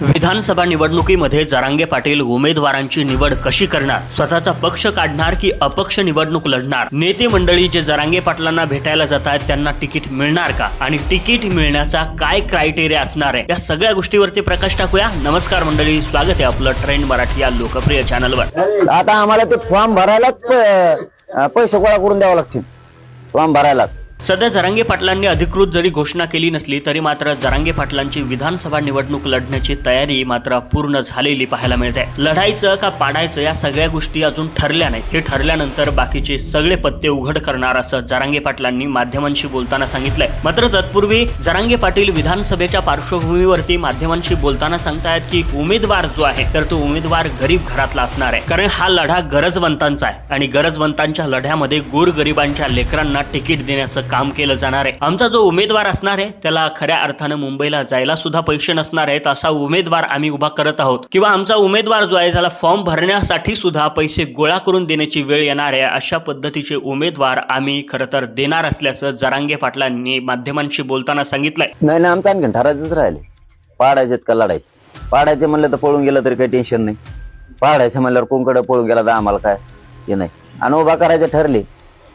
विधानसभा निवडणुकीमध्ये जरांगे पाटील उमेदवारांची निवड कशी करणार? स्वतःचा पक्ष काढणार की अपक्ष निवडणूक लढणार? नेते मंडळी जे जरांगे पाटलांना भेटायला जात आहेत त्यांना तिकीट मिळणार का? आणि तिकीट मिळण्याचा काय क्रायटेरिया असणार आहे? या सगळ्या गोष्टीवरती प्रकाश टाकूया. नमस्कार मंडळी स्वागत आहे आपलं ट्रेंड मराठी या लोकप्रिय चॅनलवर आता आम्हाला ते फॉर्म भरायलाच पैसे गोळा करून द्यावं लागतील. फॉर्म भरायलाच. सध्या जरांगे पाटलांनी अधिकृत जरी घोषणा केली नसली तरी मात्र जरांगे पाटलांची विधानसभा निवडणूक लढण्याची तयारी मात्र पूर्ण झालेली पाहायला मिळते. लढायचं का पाडायचं या सगळ्या गोष्टी अजून ठरल्या नाही हे ठरल्यानंतर बाकीचे सगळे पत्ते उघड करणार असं जरांगे पाटलांनी माध्यमांशी बोलताना सांगितलंय. मात्र तत्पूर्वी जरांगे पाटील विधानसभेच्या पार्श्वभूमीवरती माध्यमांशी बोलताना सांगतायत की उमेदवार जो आहे तर तो उमेदवार गरीब घरातला असणार आहे. कारण हा लढा गरजवंतांचा आहे आणि गरजवंतांच्या लढ्यामध्ये गोरगरिबांच्या लेकरांना तिकीट देण्याचं काम केलं जाणार आहे. आमचा जो उमेदवार असणार आहे त्याला खऱ्या अर्थानं मुंबईला जायला सुद्धा पैसे नसणार आहेत असा उमेदवार आम्ही उभा करत आहोत. किंवा आमचा उमेदवार जो आहे त्याला फॉर्म भरण्यासाठी सुद्धा पैसे गोळा करून देण्याची वेळ येणार आहे अशा पद्धतीचे उमेदवार आम्ही खरं तर देणार असल्याचं जरांगे पाटलांनी माध्यमांशी बोलताना सांगितलंय. नाही नाही आमचा आणखी ठरायचंच राहिले. पाडायचे का लढायचे? पाडायचे म्हणलं तर पळून गेलं तरी काही टेन्शन नाही. पाडायचं म्हणल्यावर कोणकडे पळून गेला तर आम्हाला काय हे नाही. आणि उभा करायचे ठरले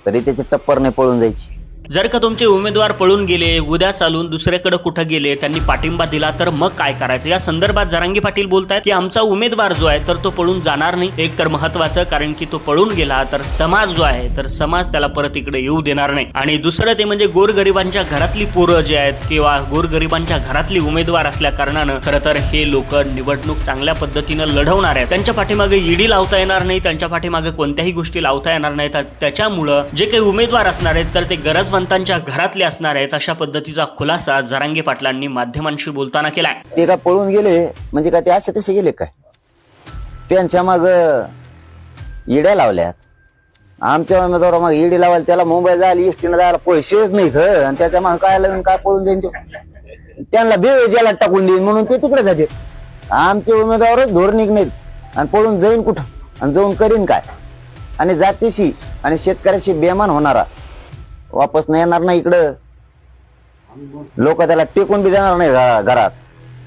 तरी त्याची टप्पर नाही पळून जायची. जर का तुमचे उमेदवार पळून गेले उद्या चालून दुसऱ्याकडे कुठं गेले त्यांनी पाठिंबा दिला तर मग काय करायचं? या संदर्भात जरांगी पाटील बोलतायत की आमचा उमेदवार जो आहे तर तो पळून जाणार नाही. एक तर महत्वाचं कारण की तो पळून गेला तर समाज जो आहे तर समाज त्याला परत इकडे येऊ देणार नाही. आणि दुसरं ते म्हणजे गोरगरिबांच्या घरातली पोरं जे आहेत किंवा गोरगरिबांच्या घरातली उमेदवार असल्या कारणानं खरं तर हे लोक निवडणूक चांगल्या पद्धतीनं लढवणार आहेत. त्यांच्या पाठीमागे ईडी लावता येणार नाही त्यांच्या पाठीमागे कोणत्याही गोष्टी लावता येणार नाही तर त्याच्यामुळं जे काही उमेदवार असणार आहेत तर ते गरजवंतांच्या घरातले असणार आहेत अशा पद्धतीचा खुलासा जरांगे पाटलांनी माध्यमांशी बोलताना केलाय. ते का पळून गेले? म्हणजे काय ते असे तसे गेले काय? त्यांच्या माग येड्या लावल्यात. आमच्या उमेदवार मग इडी लावायला त्याला मुंबई जायला एसटीनं जायला पैसेच नाहीत आणि त्याच्यामागे काय लागून काय पळून जाईन तो. त्यांना बेळ ज्याला टाकून देईन म्हणून ते तिकडे जाते. आमचे उमेदवारच धोर नाहीत. आणि पळून जाईन कुठं? आणि जाऊन करीन काय? आणि जातीशी आणि शेतकऱ्याशी बेमान होणारा वापस नाही येणार ना इकडं. लोक त्याला टेकून बी देणार नाही घरात.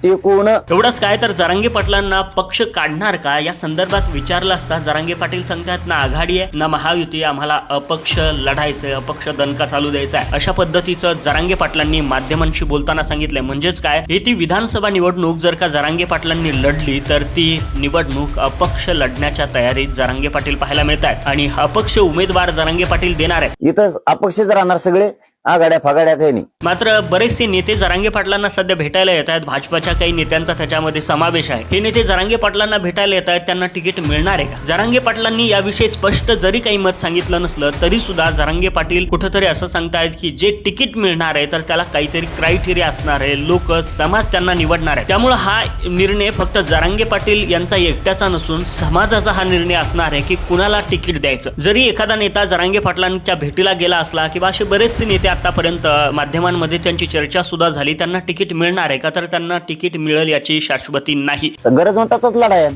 टेकून एवढंच काय तर जरांगे पाटलांना पक्ष काढणार का? या संदर्भात विचारलं असता जरांगे पाटील सांगतात ना आघाडी आहे ना महायुती आहे, आम्हाला अपक्ष लढायचंय अपक्ष दणका चालू द्यायचा आहे अशा पद्धतीचं जरांगे पाटलांनी माध्यमांशी बोलताना सांगितलंय. म्हणजेच काय? ही ती विधानसभा निवडणूक जर का जरांगे पाटलांनी लढली तर ती निवडणूक अपक्ष लढण्याच्या तयारीत जरांगे पाटील पाहायला मिळत आहेत आणि अपक्ष उमेदवार जरांगे पाटील देणार आहेत. इथं अपक्षच राहणार सगळे आघाड्या फागाड्या काही नाही. मात्र बरेचसे नेते जरांगे पाटलांना सध्या भेटायला येत आहेत. भाजपाच्या काही नेत्यांचा त्याच्यामध्ये समावेश आहे. हे नेते जरांगे पाटलांना भेटायला येत आहेत. त्यांना तिकीट मिळणार आहे का? जरांगे पाटलांनी याविषयी स्पष्ट जरी काही मत सांगितलं नसलं तरी सुद्धा जरांगे पाटील कुठंतरी असं सांगतायत की जे तिकीट मिळणार आहे तर त्याला काहीतरी क्रायटेरिया असणार आहे. लोक समाज त्यांना निवडणार आहे. त्यामुळे हा निर्णय फक्त जरांगे पाटील यांचा एकट्याचा नसून समाजाचा हा निर्णय असणार आहे की कुणाला तिकीट द्यायचं. जरी एखादा नेता जरांगे पाटलांच्या भेटीला गेला असला किंवा असे बरेचसे नेते आतापर्यंत माध्यमांमध्ये त्यांची चर्चा सुद्धा झाली. त्यांना तिकीट मिळणार आहे का? तर त्यांना तिकीट मिळेल याची शाश्वती नाही. गरज गरजवंताचाच लढाई आहे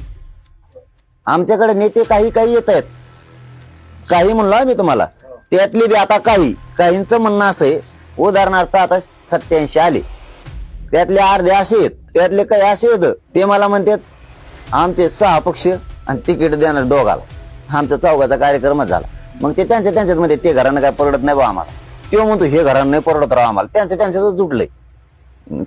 आमच्याकडे नेते काही काही येत आहेत. काही म्हणलो मी तुम्हाला. त्यातले बी आता काही. काहींचं म्हणणं असं आहे उदाहरणार्थ आता सत्याऐंशी आले. त्यातले अर्धे असे आहेत त्यातले काही असे आहेत. ते मला म्हणतात आमचे सहा पक्ष आणि तिकीट देणार दोघाला. आमचा चौघाचा कार्यक्रमच झाला. मग ते त्यांच्या त्यांच्यात मध्ये ते घरानं काय परवडत नाही बा आम्हाला. तो म्हणतो हे घरानं नाही परवडत राहा आम्हाला. त्यांचं त्यांच्यातच जुटलंय.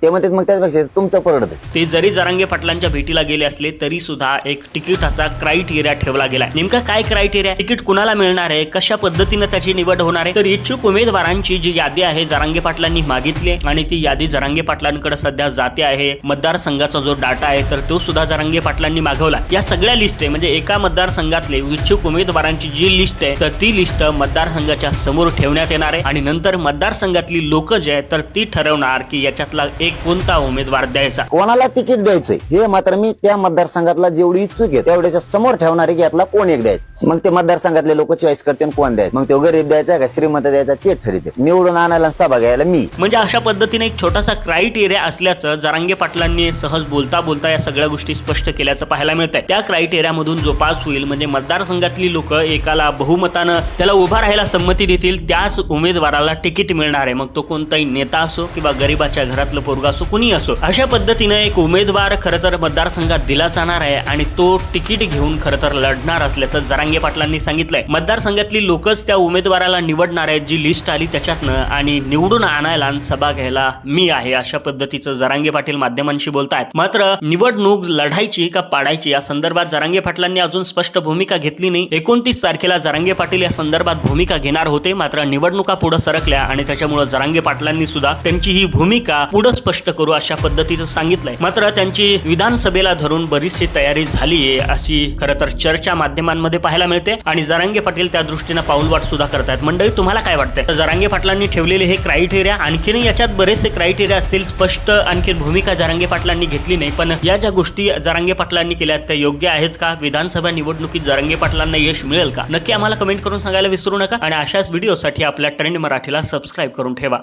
ते म्हणतात मग त्याचपेक्षा तुमचं परवडत ते जरी जरांगे पाटलांच्या भेटीला गेले असले तरी सुद्धा एक तिकिटाचा क्रायटेरिया ठेवला गेला नेमका काय क्रायटेरिया तिकीट कुणाला मिळणार आहे? कशा पद्धतीनं त्याची निवड होणार आहे? तर इच्छुक उमेदवारांची जी यादी आहे जरांगे पाटलांनी मागितली आणि ती यादी जरांगे पाटलांकडे सध्या जाते आहे. मतदारसंघाचा जो डाटा आहे तर तो सुद्धा जरांगे पाटलांनी मागवला या सगळ्या लिस्ट आहे म्हणजे एका मतदारसंघातले इच्छुक उमेदवारांची जी लिस्ट आहे तर ती लिस्ट मतदारसंघाच्या समोर ठेवण्यात येणार आहे. आणि नंतर मतदारसंघातली लोक जे आहेत तर ती ठरवणार की याच्यातला एक कोणता उमेदवार द्यायचा. कोणाला तिकीट द्यायचंय? हे मात्र मी त्या मतदारसंघातला जेवढी इच्छुक आहे तेवढ्याच्या समोर ठेवणारे की यातला कोण एक द्यायचं? मग ते मतदारसंघातले लोक चॉईस करते कोण द्यायचं? मग तो गरीब द्यायचा का श्रीमंत द्यायचा? ते ठरते निवडून आणायला आणि सभा घ्यायला मी. म्हणजे अशा पद्धतीने एक छोटासा क्रायटेरिया असल्याचं जरांगे पाटलांनी सहज बोलता बोलता या सगळ्या गोष्टी स्पष्ट केल्याचं पाहायला मिळत आहे त्या क्रायटेरियामधून जो पास होईल म्हणजे मतदारसंघातली लोक एकाला बहुमतानं त्याला उभा राहायला संमती देतील त्याच उमेदवाराला तिकीट मिळणार आहे. मग तो कोणताही नेता असो किंवा गरीबाच्या घरातलं घरातलं पोरग असो कुणी असो अशा पद्धतीनं एक उमेदवार खरं तर मतदारसंघात दिला जाणार आहे आणि तो तिकीट घेऊन खरं तर लढणार असल्याचं जरांगे पाटलांनी सांगितलंय. मतदारसंघातली लोकच त्या उमेदवाराला निवडणार आहेत जी लिस्ट आली त्याच्यातनं आणि निवडून आणायला आणि सभा घ्यायला मी आहे अशा पद्धतीचं जरांगे पाटील माध्यमांशी बोलतायत. मात्र निवडणूक लढायची का पाडायची या संदर्भात जरांगे पाटलांनी अजून स्पष्ट भूमिका घेतली नाही. एकोणतीस तारखेला जरांगे पाटील या संदर्भात भूमिका घेणार होते मात्र निवडणुका पुढे सरकल्या आणि त्याच्यामुळे जरांगे पाटलांनी सुद्धा त्यांची ही भूमिका पुढे स्पष्ट करू अशा पद्धतीचं सांगितलंय. मात्र त्यांची विधानसभेला धरून बरीचशी तयारी झाली आहे अशी खरं तर चर्चा माध्यमांमध्ये पाहायला मिळते आणि जरांगे पाटील त्या दृष्टीनं पाऊलवाट सुद्धा करतायत. मंडळी तुम्हाला काय वाटतंय? जरांगे पाटलांनी ठेवलेले हे क्रायटेरिया आणखीनही याच्यात बरेचसे क्रायटेरिया असतील स्पष्ट आणखी भूमिका जरांगे पाटलांनी घेतली नाही पण या ज्या गोष्टी जरांगे पाटलांनी केल्या त्या योग्य आहेत का? विधानसभा निवडणुकीत जरांगे पाटलांना यश मिळेल का? नक्की आम्हाला कमेंट करून सांगायला विसरू नका आणि अशाच व्हिडिओसाठी आपल्या ट्रेंड मराठीला सबस्क्राईब करून ठेवा.